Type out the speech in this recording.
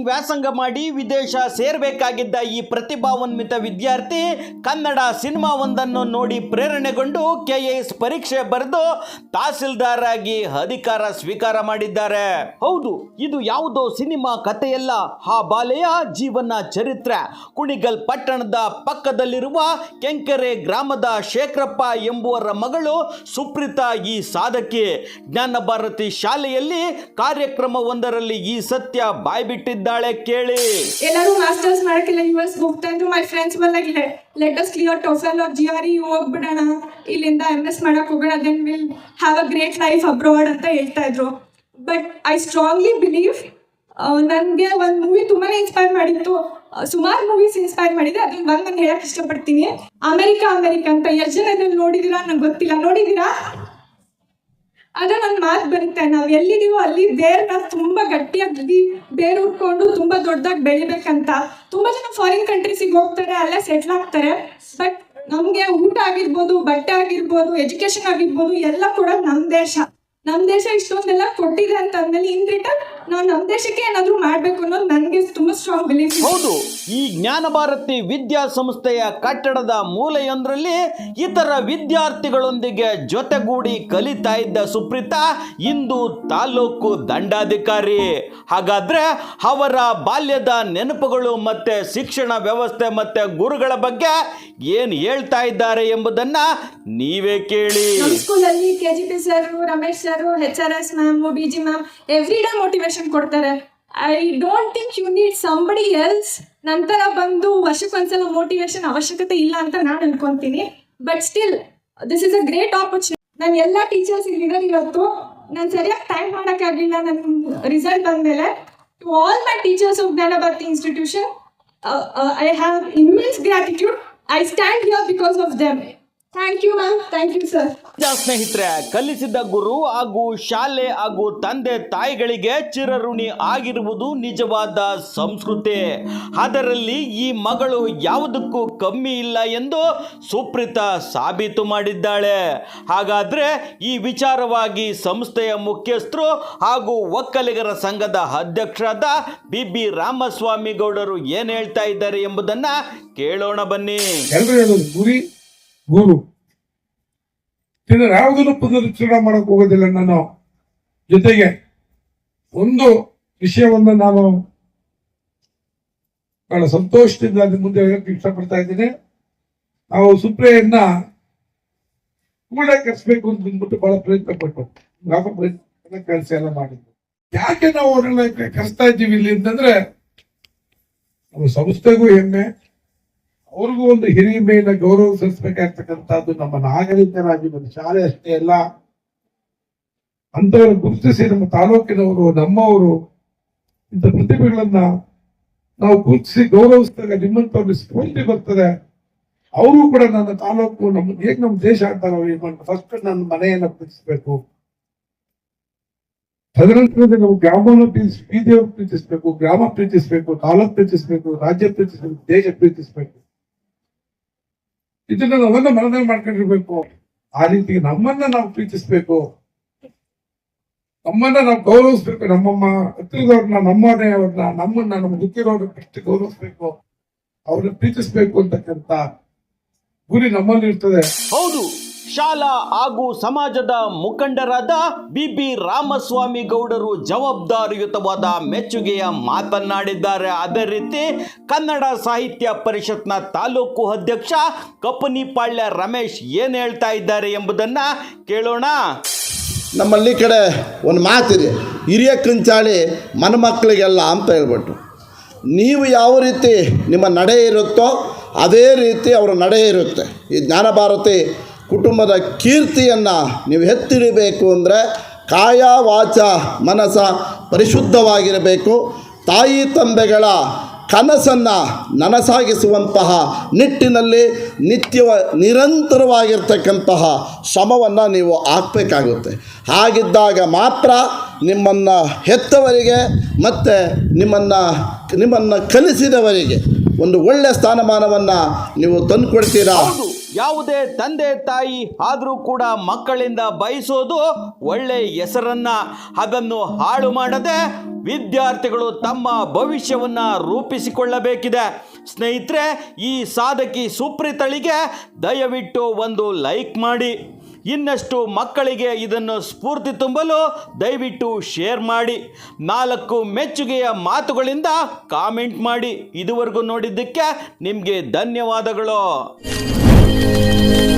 Engineering ವ್ಯಾಸಂಗ ಮಾಡಿ ವಿದೇಶ ಸೇರಬೇಕಾಗಿದ್ದ ಈ ಪ್ರತಿಭಾನ್ವಿತ ವಿದ್ಯಾರ್ಥಿ ಕನ್ನಡ ಸಿನಿಮಾವೊಂದನ್ನು ನೋಡಿ ಪ್ರೇರಣೆಗೊಂಡು ಕೆಎಎಸ್ ಪರೀಕ್ಷೆ ಬರೆದು ತಹಸೀಲ್ದಾರ್ ಆಗಿ ಅಧಿಕಾರ ಸ್ವೀಕಾರ ಮಾಡಿದ್ದಾರೆ. ಹೌದು, ಇದು ಯಾವುದೋ ಸಿನಿಮಾ ಕಥೆಯಲ್ಲ. ಆ ಬಾಲೆಯ ಜೀವನ ಚರಿತ್ರೆ. ಕುಣಿಗಲ್ ಪಟ್ಟಣದ ಪಕ್ಕದಲ್ಲಿರುವ ಕೆಂಕೆರೆ ಗ್ರಾಮದ ಶೇಖರಪ್ಪ ಎಂಬುವರ ಮಗಳು ಸುಪ್ರೀತಾ ಈ ಸಾಧಕಿ. ಜ್ಞಾನ ಭಾರತಿ ಶಾಲೆಯಲ್ಲಿ ಕಾರ್ಯಕ್ರಮವೊಂದರಲ್ಲಿ ಈ ಸತ್ಯ ಬಾಯ್ಬಿಟ್ಟಿದ್ದಾಳೆ ಕೇಳಿ. ಎಲ್ಲರೂ ಮಾಸ್ಟರ್ಸ್ ಮಾಡಕ್ಕೆಲ್ಲ ಯು ಹೋಗ್ತಾ ಇದ್ರು. ಮೈ ಫ್ರೆಂಡ್ಸ್ ಬಂದಾಗ let us clear TOEFL or G R E ಹೋಗ್ಬಿಡೋಣ. ಇಲ್ಲಿಂದ ಎಂ ಎಸ್ ಮಾಡಕ್ ಹೋಗೋಣ. Then will have a great life abroad ಅಂತ ಹೇಳ್ತಾ ಇದ್ರು. ಬಟ್ ಐ ಸ್ಟ್ರಾಂಗ್ಲಿ ಬಿಲೀವ್ ನನಗೆ ಒಂದು ಮೂವಿ ತುಂಬಾನೇ ಇನ್ಸ್ಪೈರ್ ಮಾಡಿತ್ತು. ಸುಮಾರು ಮೂವೀಸ್ ಇನ್ಸ್ಪೈರ್ ಮಾಡಿದೆ. ಅದನ್ನ ಒಂದು ನಾನು ಹೇಳಕ್ ಇಷ್ಟಪಡ್ತೀನಿ. ಅಮೆರಿಕಾ, ಅಮೆರಿಕ ಅಂತ ಎಷ್ಟು ಜನ ಇದನ್ನ ನೋಡಿದಿರಾ? ನಂಗೆ ಗೊತ್ತಿಲ್ಲ. ನೋಡಿದೀರಾ? ಅದ ನನ್ನ ಮಾತು ಬರುತ್ತೆ. ನಾವು ಎಲ್ಲಿದೀವೋ ಅಲ್ಲಿ ಬೇರ್ನ ತುಂಬಾ ಗಟ್ಟಿಯಾಗಿ ಬೇರ್ ಉಟ್ಕೊಂಡು ತುಂಬಾ ದೊಡ್ಡದಾಗಿ ಬೆಳಿಬೇಕಂತ. ತುಂಬಾ ಜನ ಫಾರಿನ್ ಕಂಟ್ರೀಸಿಗೆ ಹೋಗ್ತಾರೆ, ಅಲ್ಲೇ ಸೆಟ್ಲ್ ಆಗ್ತಾರೆ. ಬಟ್ ನಮ್ಗೆ ಊಟ ಆಗಿರ್ಬೋದು, ಬಟ್ಟೆ ಆಗಿರ್ಬೋದು ಎಜುಕೇಶನ್ ಆಗಿರ್ಬೋದು, ಎಲ್ಲ ಕೂಡ ನಮ್ ದೇಶ. ನಮ್ ದೇಶ ಇಷ್ಟೊಂದೆಲ್ಲ ಕೊಟ್ಟಿದೆ ಅಂತ ಅಂದ್ಮೇಲೆ ಇನ್ ರಿಟರ್ನ್ ನಾವು ನಮ್ ದೇಶಕ್ಕೆ ಏನಾದ್ರು ಮಾಡ್ಬೇಕು ಅನ್ನೋದು ನನಗೆ ತುಂಬಾ ಸ್ಟ್ರಾಂಗ್ ಬಿಲೀಫ್ ಹೌದು ಈ ಜ್ಞಾನ ಭಾರತಿ ವಿದ್ಯಾಸಂಸ್ಥೆಯ ಕಟ್ಟಡದ ಮೂಲೆಯೊಂದರಲ್ಲಿ ಇತರ ವಿದ್ಯಾರ್ಥಿಗಳೊಂದಿಗೆ ಜೊತೆಗೂಡಿ ಕಲಿತಾ ಇದ್ದ ಸುಪ್ರೀತಾ ಇಂದು ತಾಲೂಕು ದಂಡಾಧಿಕಾರಿ. ಹಾಗಾದ್ರೆ ಅವರ ಬಾಲ್ಯದ ನೆನಪುಗಳು ಮತ್ತೆ ಶಿಕ್ಷಣ ವ್ಯವಸ್ಥೆ ಮತ್ತೆ ಗುರುಗಳ ಬಗ್ಗೆ ಏನು ಹೇಳ್ತಾ ಇದ್ದಾರೆ ಎಂಬುದನ್ನ ನೀವೇ ಕೇಳಿ. ಸ್ಕೂಲಲ್ಲಿ KGP sir Ramesh sir H R S ma'am B G ma'am every day motivation ಕೊಡ್ತಾರೆ. I don't think you need somebody else ನಂತರ ಬಂದು ವರ್ಷಕ್ಕೊಂದ್ಸಲ ಮೋಟಿವೇಶನ್ ಅವಶ್ಯಕತೆ ಇಲ್ಲ ಅಂತ ನಾನು ಅನ್ಕೊಂತೀನಿ. But still this is a great opportunity ನಾನು ಎಲ್ಲ ಟೀಚರ್ಸ್ ಇಲ್ಲಿದ್ದಾರೆ ಇವತ್ತು, ನಾನು ಸರಿಯಾಗಿ ಟೈಮ್ ಮಾಡೋಕ್ಕಾಗಲಿಲ್ಲ ನನ್ನ ರಿಸಲ್ಟ್ ಬಂದಮೇಲೆ to all my teachers of Jnanabharathi institution I have immense gratitude I stand here because of them thank you ma'am thank you sir ವಿದ್ಯಾ ಸ್ನೇಹಿತರೆ ಕಲಿಸಿದ ಗುರು ಹಾಗೂ ಶಾಲೆ ಹಾಗೂ ತಂದೆ ತಾಯಿಗಳಿಗೆ ಚಿರಋಣಿ ಆಗಿರುವುದು ನಿಜವಾದ ಸಂಸ್ಕೃತಿ. ಅದರಲ್ಲಿ ಈ ಮಗಳು ಯಾವುದಕ್ಕೂ ಕಮ್ಮಿ ಇಲ್ಲ ಎಂದು ಸುಪ್ರೀತಾ ಸಾಬೀತು ಮಾಡಿದ್ದಾಳೆ. ಹಾಗಾದ್ರೆ ಈ ವಿಚಾರವಾಗಿ ಸಂಸ್ಥೆಯ ಮುಖ್ಯಸ್ಥರು ಹಾಗೂ ಒಕ್ಕಲಿಗರ ಸಂಘದ ಅಧ್ಯಕ್ಷರಾದ ಬಿ ಬಿ ರಾಮಸ್ವಾಮಿ ಗೌಡರು ಏನು ಹೇಳ್ತಾ ಇದ್ದಾರೆ ಎಂಬುದನ್ನ ಕೇಳೋಣ ಬನ್ನಿ. ಗುರಿ. ಯಾವುದನ್ನು ಪುನರುಚ್ಚಾರ ಮಾಡಕ್ ಹೋಗೋದಿಲ್ಲ ನಾನು. ಜೊತೆಗೆ ಒಂದು ವಿಷಯವನ್ನ ನಾನು ಬಹಳ ಸಂತೋಷದಿಂದ ಮುಂದೆ ಹೇಳಕ್ಕೆ ಇಷ್ಟಪಡ್ತಾ ಇದ್ದೀನಿ. ನಾವು ಸುಪ್ರಿಯನ್ನ ಕೂಡ ಕರೆಸ್ಬೇಕು ಅಂತ ಬಂದ್ಬಿಟ್ಟು ಬಹಳ ಪ್ರಯತ್ನ ಪಟ್ಟು ಯಾವ ಪ್ರಯತ್ನ ಕೆಲಸ ಎಲ್ಲ ಮಾಡಿದ್ವಿ ಯಾಕೆ ನಾವು ಅವ್ರನ್ನ ಕರೆಸ್ತಾ ಇದ್ದೀವಿ ಇಲ್ಲಿ ಅಂತಂದ್ರೆ, ನಮ್ಮ ಸಂಸ್ಥೆಗೂ ಹೆಮ್ಮೆ. ಅವ್ರಿಗೂ ಒಂದು ಹಿರಿಮೆಯನ್ನ ಗೌರವ ಸಲ್ಲಿಸಬೇಕಾಗ್ತಕ್ಕಂಥದ್ದು ನಮ್ಮ ನಾಗರಿಕರಾಗಿ ನಮ್ಮ ಶಾಲೆ ಅಷ್ಟೇ ಅಲ್ಲ. ಅಂತವರು ಗುರುತಿಸಿ ನಮ್ಮ ತಾಲೂಕಿನವರು, ನಮ್ಮವರು ಇಂಥ ಪ್ರತಿಭೆಗಳನ್ನ ನಾವು ಗುರುತಿಸಿ ಗೌರವಿಸಿದಾಗ ನಿಮ್ಮಂತವ್ರಿಗೆ ಸ್ಫೂರ್ತಿ ಬರ್ತದೆ. ಅವರು ಕೂಡ ನನ್ನ ತಾಲೂಕು ನಮ್ಮ, ಹೇಗೆ ನಮ್ಮ ದೇಶ ಅಂತಾರೆ ಫಸ್ಟ್ ನನ್ನ ಮನೆಯನ್ನ ಪ್ರೀತಿಸ್ಬೇಕು ತದನಂತರದಲ್ಲಿ ನಾವು ಗ್ರಾಮವನ್ನು ಪ್ರೀತಿಸಿ, ಬೀದಿಯನ್ನು ಪ್ರೀತಿಸ್ಬೇಕು, ಗ್ರಾಮ ಪ್ರೀತಿಸ್ಬೇಕು ತಾಲೂಕು ಪ್ರೀತಿಸ್ಬೇಕು, ರಾಜ್ಯ ಪ್ರೀತಿಸ್ಬೇಕು, ದೇಶ ಪ್ರೀತಿಸ್ಬೇಕು. ಇದನ್ನ ನಾವೆಲ್ಲ ಮನದಲ್ಲಿ ಮಾಡ್ಕೊಂಡಿರ್ಬೇಕು. ಆ ರೀತಿ ನಮ್ಮನ್ನ ನಾವು ಪ್ರೀತಿಸ್ಬೇಕು. ನಮ್ಮನ್ನ ನಾವು ಗೌರವಿಸ್ಬೇಕು. ನಮ್ಮಮ್ಮ, ಹತ್ತಿರದವ್ರನ್ನ ನಮ್ಮನೆಯವ್ರನ್ನ ನಮ್ಮನ್ನ ನಮ್ಮ ಗೊತ್ತಿರೋರ್ನ ಎಷ್ಟು ಗೌರವಿಸ್ಬೇಕು. ಅವ್ರನ್ನ ಪ್ರೀತಿಸ್ಬೇಕು ಅಂತಕ್ಕಂತ ಗುರಿ ನಮ್ಮಲ್ಲಿ ಇರ್ತದೆ. ಹೌದು. ಶಾಲಾ ಹಾಗೂ ಸಮಾಜದ ಮುಖಂಡರಾದ ಬಿ ರಾಮಸ್ವಾಮಿ ಗೌಡರು ಜವಾಬ್ದಾರಿಯುತವಾದ ಮೆಚ್ಚುಗೆಯ ಮಾತನಾಡಿದ್ದಾರೆ ಅದೇ ರೀತಿ ಕನ್ನಡ ಸಾಹಿತ್ಯ ಪರಿಷತ್ನ ತಾಲೂಕು ಅಧ್ಯಕ್ಷ ಕಪ್ಪನಿಪಾಳ್ಯ ರಮೇಶ್ ಏನು ಹೇಳ್ತಾ ಇದ್ದಾರೆ ಎಂಬುದನ್ನ ಕೇಳೋಣ. ನಮ್ಮಲ್ಲಿ ಕಡೆ ಒಂದು ಮಾತಿದೆ, ಹಿರಿಯ ಕಂಚಾಳಿ ಮನಮಕ್ಕಳಿಗೆಲ್ಲ ಅಂತ ಹೇಳ್ಬಿಟ್ಟು. ನೀವು ಯಾವ ರೀತಿ ನಿಮ್ಮ ನಡೆ ಇರುತ್ತೋ ಅದೇ ರೀತಿ ಅವರ ನಡೆ ಇರುತ್ತೆ. ಈ ಜ್ಞಾನ ಭಾರತಿ ಕುಟುಂಬದ ಕೀರ್ತಿಯನ್ನು ನೀವು ಎತ್ತಿಡಬೇಕು ಅಂದರೆ ಕಾಯ, ವಾಚ, ಮನಸ ಪರಿಶುದ್ಧವಾಗಿರಬೇಕು. ತಾಯಿ ತಂದೆಗಳ ಕನಸನ್ನು ನನಸಾಗಿಸುವಂತಹ ನಿಟ್ಟಿನಲ್ಲಿ ನಿತ್ಯವ ನಿರಂತರವಾಗಿರ್ತಕ್ಕಂತಹ ಶ್ರಮವನ್ನು ನೀವು ಹಾಕಬೇಕಾಗುತ್ತೆ. ಹಾಗಿದ್ದಾಗ ಮಾತ್ರ ನಿಮ್ಮನ್ನು ಹೆತ್ತವರಿಗೆ ಮತ್ತು ನಿಮ್ಮನ್ನು ನಿಮ್ಮನ್ನು ಕಲಿಸಿದವರಿಗೆ ಒಂದು ಒಳ್ಳೆಯ ಸ್ಥಾನಮಾನವನ್ನು ನೀವು ತಂದುಕೊಡ್ತೀರಾ? ಯಾವುದೇ ತಂದೆ ತಾಯಿ ಆದರೂ ಕೂಡ ಮಕ್ಕಳಿಂದ ಬಯಸೋದು ಒಳ್ಳೆ ಹೆಸರನ್ನ. ಅದನ್ನು ಹಾಳು ಮಾಡದೆ ವಿದ್ಯಾರ್ಥಿಗಳು ತಮ್ಮ ಭವಿಷ್ಯವನ್ನು ರೂಪಿಸಿಕೊಳ್ಳಬೇಕಿದೆ. ಸ್ನೇಹಿತರೆ, ಈ ಸಾಧಕಿ ಸುಪ್ರೀತಳಿಗೆ ದಯವಿಟ್ಟು ಒಂದು ಲೈಕ್ ಮಾಡಿ. ಇನ್ನಷ್ಟು ಮಕ್ಕಳಿಗೆ ಇದನ್ನು ಸ್ಫೂರ್ತಿ ತುಂಬಲು ದಯವಿಟ್ಟು ಶೇರ್ ಮಾಡಿ. ನಾಲ್ಕು ಮೆಚ್ಚುಗೆಯ ಮಾತುಗಳಿಂದ ಕಾಮೆಂಟ್ ಮಾಡಿ. ಇದುವರೆಗೂ ನೋಡಿದ್ದಕ್ಕೆ ನಿಮಗೆ ಧನ್ಯವಾದಗಳು. 啊。